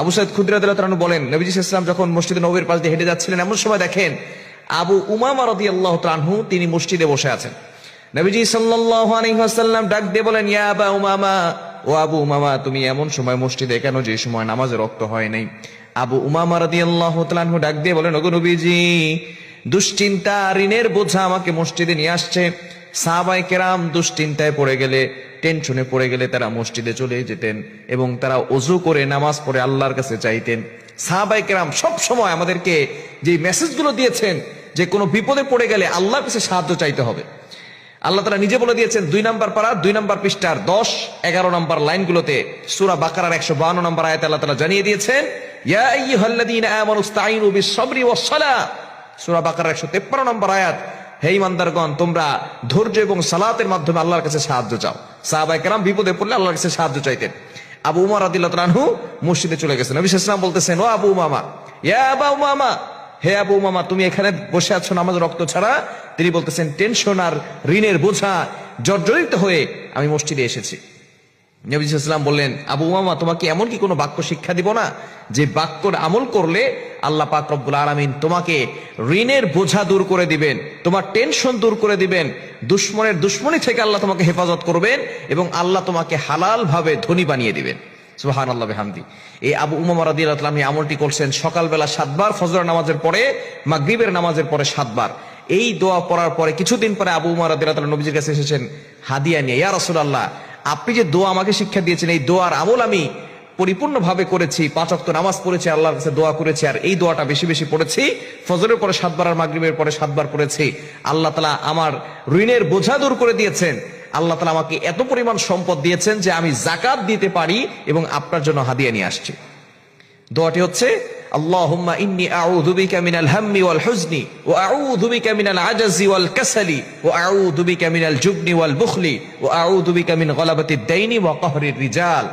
আবু সাইদ খুদ্রা দিল্লাহ বলেন, নবীজি ইসলাম যখন মসজিদে নবীর পাশ দিয়ে হেঁটে যাচ্ছিলেন, এমন সময় দেখেন আবু উমামা রদি আল্লাহ তানহু তিনি মসজিদে বসে আছেন। নবীজি ওয়াসাল্লাম ডাক দিয়ে বলেন, ইয়া উমামা, ও আবু উমামা, তুমি এমন সময় মসজিদে কেন যে সময় নামাজে রক্ত হয় নাই? আবু উমামা রাদিয়াল্লাহু তাআলা আনহু ডাক দিয়ে বলেন, ওগো নবীজি, দুশ্চিন্তা, ঋণের বোঝা আমাকে মসজিদে নিয়ে আসছে। সাহাবাই কেরাম দুশ্চিন্তায় পড়ে গেলে টেনশনে পড়ে গেলে তারা মসজিদে চলে যেতেন এবং তারা অজু করে নামাজ পড়ে আল্লাহর কাছে চাইতেন। সাহাবাই কেরাম সব সময় আমাদেরকে যে মেসেজগুলো দিয়েছেন, যে কোনো বিপদে পড়ে গেলে আল্লাহর কাছে সাহায্য চাইতে হবে। আল্লাহ তালা নিজে বলে দিয়েছেন, দুই নম্বর পাড়া, দুই নম্বর পৃষ্ঠার দশ, এগারো নম্বর লাইনগুলোতে সুরা বাকারার একশো বান্ন নম্বর আয়াত আল্লাহ তালা জানিয়ে দিয়েছেন সূরা বাকারার 153 নম্বর আয়াত হে ইমানদারগণ, তোমরা ধৈর্য এবং সালাতের মাধ্যমে আল্লাহর কাছে সাহায্য চাও। সাহাবায়ে কেরাম বিপদে পড়লে আল্লাহর কাছে সাহায্য চাইতেন। আবু উমার আদিল্লাহু মসজিদে চলে গেছেন। নবী সাল্লাল্লাহু বলতেছেন, ও আবু উমামা, ইয়া আবু উমামা, হে আবু মামা তুমি এখানে বসে আছো নামাজ রক্ত ছাড়া? তিনি বলতেছেন, টেনশন আর ঋণের বোঝা জর্জরিত হয়ে আমি মসজিদে এসেছি। নবীলাম বললেন, আবু উমামা, তোমাকে এমন কি কোনো বাক্য শিক্ষা দিব না? যে বাক্যর আমল করলে আল্লাহ পাক রব্বুল আলমিন তোমাকে ঋণের বোঝা দূর করে দিবেন, তোমার টেনশন দূর করে দিবেন, দুশ্মনের দুশ্মনী থেকে আল্লাহ তোমাকে হেফাজত করবেন এবং আল্লাহ তোমাকে হালাল ভাবে ধনী বানিয়ে দিবেন। সুহান আল্লাহ হামদি এই আবু উমামা রাদি আল্লাহ আমলটি করছেন সকালবেলা সাতবার ফজর নামাজের পরে, মাগরিবের নামাজের পরে সাতবার। এই দোয়া পড়ার পরে কিছুদিন পরে আবু উমার রাদি আল্লাহ নবীজির কাছে এসেছেন, হাদিয়া নিয়ে, ইয়া রাসূলুল্লাহ আপনি যে দোয়া আমাকে শিক্ষা দিয়েছেন, এই দোয়ার আমল আমি পরিপূর্ণভাবে করেছি। পাঁচ অক্ত নামাজ পড়েছি, আল্লাহর কাছে দোয়া করেছি, আর এই দোয়াটা বেশি বেশি পড়েছি। ফজরের পরে সাতবার আর মাগরিবের পরে সাতবার পড়েছি। আল্লাহ তালা আমার ঋণের বোঝা দূর করে দিয়েছেন। আল্লাহ তালা আমাকে এত পরিমাণ সম্পদ দিয়েছেন যে আমি জাকাত দিতে পারি এবং আপনার জন্য হাদিয়া নিয়ে আসছি। দোয়াটি হচ্ছে اللهم إني أعوذ بك من الهم والحزن وأعوذ بك من العجز والكسل وأعوذ بك من الجبن والبخل وأعوذ بك من غلبة الدين وقهر الرجال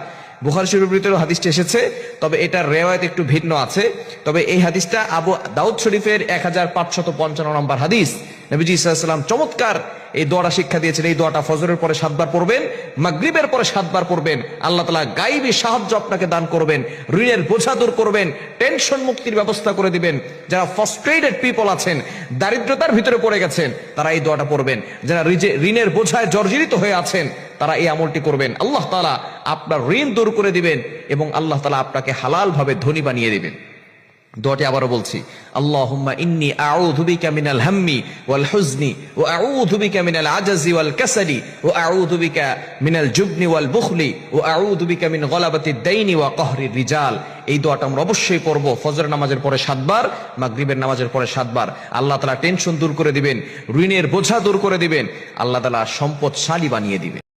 বুখারি শরীফের ভিতরে হাদিসটা এসেছে তবে এটার রেওয়ায়ত একটু ভিন্ন আছে তবে এই হাদিসটা আবু দাউদ শরীফের এক হাজার পাঁচশত পঞ্চান্ন নম্বর হাদিস নবীজি ইসলাম চমৎকার এই দোয়াটা শিক্ষা দিয়েছেন। এই দোয়াটা ফজরের পরে সাতবার পড়বেন, মাগরিবের পরে সাতবার পড়বেন। আল্লাহ তালা গাইবী সাহায্য আপনাকে দান করবেন, ঋণের বোঝা দূর করবেন, টেনশন মুক্তির ব্যবস্থা করে দিবেন। যারা ফ্রাস্ট্রেটেড পিপল আছেন, দারিদ্রতার ভিতরে পড়ে গেছেন, তারা এই দোয়াটা পড়বেন। যারা ঋণের বোঝায় জর্জরিত হয়ে আছেন, তারা এই আমলটি করবেন। আল্লাহ তালা আপনার ঋণ দূর করে দিবেন এবং আল্লাহ তালা আপনাকে হালাল ভাবে ধনী বানিয়ে দিবেন। দোয়াটি আবারও বলছি। আল্লাহুম্মা ইন্নি আউযু বিকা মিনাল হাম্মি ওয়াল হুজনি ওয়া আউযু বিকা মিনাল আজাজি ওয়াল কাসালি ওয়া আউযু বিকা মিনাল জুবনি ওয়াল বুখলি ওয়া আউযু বিকা মিন গলাবাতিদ দাইনি ওয়া কাহরির রিজাল। এই দোয়াটা আমরা অবশ্যই পড়ব। ফজর নামাজের পরে সাতবার, মাগরিবের নামাজের পরে সাতবার। আল্লাহ তাআলা টেনশন দূর করে দিবেন, ঋণের বোঝা দূর করে দিবেন। আল্লাহ তাআলা সম্পদশালী বানিয়ে দিবেন।